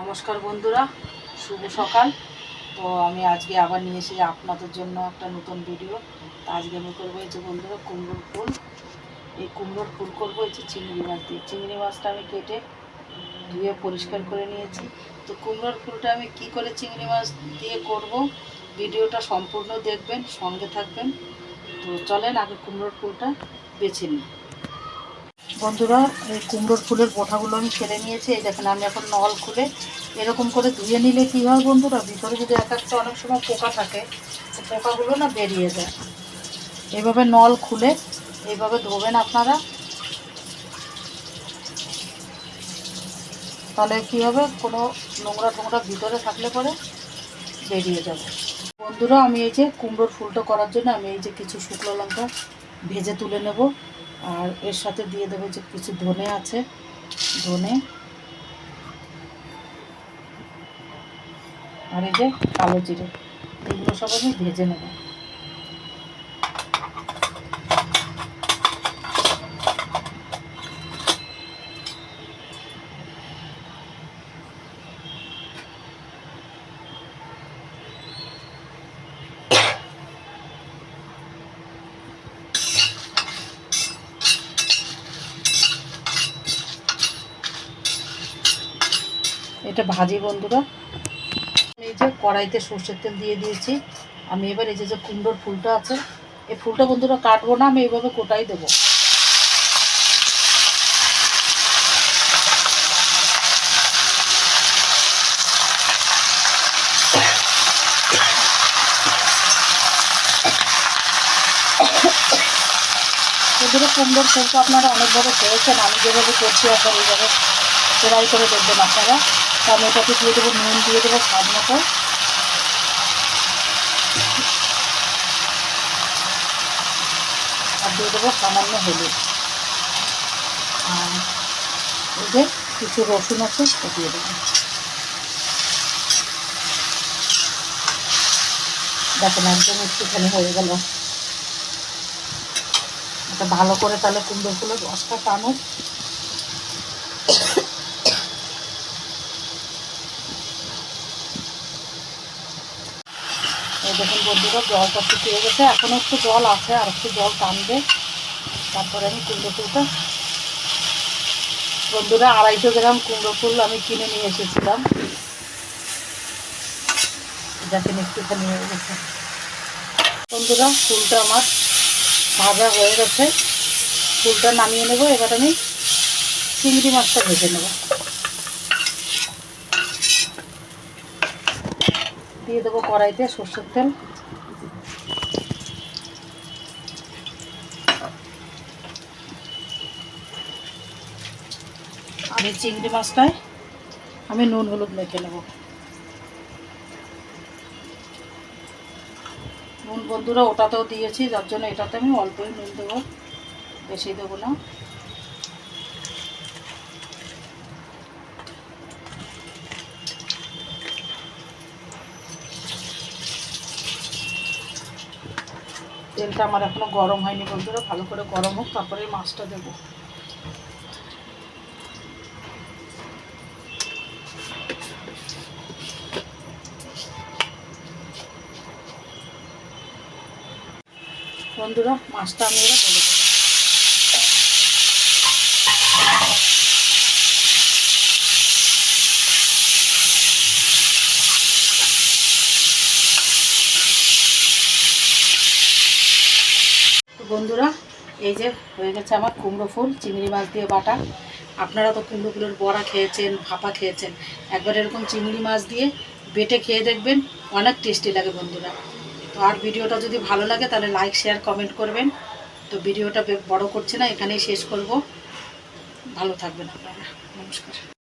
নমস্কার বন্ধুরা, শুভ সকাল। তো আমি আজকে আবার নিয়ে এসে আপনাদের জন্য একটা নতুন ভিডিও তো আজকে আমি করব এই যে বন্ধুরা, কুমড়োর ফুল। এই কুমড়োর ফুল করব এই যে চিংড়ি মাছ দিয়ে। চিংড়ি মাছটা আমি কেটে ধুয়ে পরিষ্কার করে নিয়েছি। তো কুমড়োর ফুলটা আমি কি করে চিংড়ি মাছ দিয়ে করব, ভিডিওটা সম্পূর্ণ দেখবেন, সঙ্গে থাকবেন। তো চলেন আগে কুমড়োর ফুলটা বেছে নিই। বন্ধুরা, এই কুমড়োর ফুলের বোটাগুলো আমি ফেলে নিয়েছি। এই দেখেন, আমি এখন নল খুলে এরকম করে ধুয়ে নিলে কী হয় বন্ধুরা, ভিতরে যদি এক একটা অনেক সময় পোকা থাকে, তো পোকাগুলো না বেরিয়ে যায়। এইভাবে নল খুলে এইভাবে ধোবেন আপনারা। তাহলে কী হবে, কোনো নোংরা টোংরা ভিতরে থাকলে পরে বেরিয়ে যাবে। বন্ধুরা, আমি এই যে কুমড়োর ফুলটা করার জন্য আমি এই যে কিছু শুকনো লঙ্কা ভেজে তুলে নেব। আর এর সাথে দিয়ে দেবো যে কিছু ধনে আছে, ধনে। আর এই যে কালো জিরে, এগুলো সব আমি ভেজে নেব। এটা ভাজি বন্ধুরা। এই যে কড়াইতে সর্ষের তেল দিয়ে দিয়েছি। আমি এবার এই যে কুমড়োর ফুলটা আছে, এই ফুলটা বন্ধুরা কাটবো না, আমি এইভাবে কোটাই দেবো। বন্ধুরা, কুমড়োর ফুলটা আপনারা অনেকভাবে করেছেন আমি যেভাবে করছি আপনার এইভাবে ফ্রাই করে দেখবেন আপনারা। টমেটোকে দিয়ে দেবো, নুন দিয়ে দেবো স্বাদ মতো আর দিয়ে দেবো সামান্য হলুদ। আর কিছু রসুন আছে সেটা দিয়ে দেবো। দেখেন, একদম একটুখানি হয়ে গেল। এটা ভালো করে তাহলে কুমড়ো ফুলের রসটা টানুক দেখুন বন্ধুরা জলটা শুকিয়ে গেছে এখনও একটু জল আছে, আর একটু জল টানবে। তারপরে আমি কুমড়ো ফুলটা বন্ধুরা আড়াইশো গ্রাম কুমড়ো ফুল আমি কিনে নিয়ে এসেছিলাম। দেখেন একটুখানি হয়ে গেছে। বন্ধুরা ফুলটা আমার ভাজা হয়ে গেছে। ফুলটা নামিয়ে নেব, এবার আমি চিংড়ি মাছটা ভেজে নেব। দিয়ে দেবো কড়াইতে সর্ষের তেল। এই চিংড়ি মাছটায়, আমি নুন হলুদ মেখে নেব। নুন বন্ধুরা, ওটাতেও দিয়েছি, যার জন্য এটাতে আমি অল্পই নুন দেবো, বেশি দেবো না। তেলটা আমার এখনও গরম হয়নি বন্ধুরা, ভালো করে গরম হোক, তারপরে মাছটা দেবো। বন্ধুরা, মাছটা আমি এবার বন্ধুরা, এই যে হয়ে গেছে আমার কুমড়ো ফুল, চিংড়ি মাছ দিয়ে বাটা। আপনারা তো কুমড়ো ফুলের বড়া খেয়েছেন, ভাপা খেয়েছেন, একবার এরকম চিংড়ি মাছ দিয়ে বেটে খেয়ে দেখবেন, অনেক টেস্টি লাগে বন্ধুরা। তো আর ভিডিওটা যদি ভালো লাগে, তাহলে লাইক শেয়ার কমেন্ট করবেন। তো ভিডিওটা বড় করছে না, এখানেই শেষ করব। ভালো থাকবেন আপনারা। নমস্কার।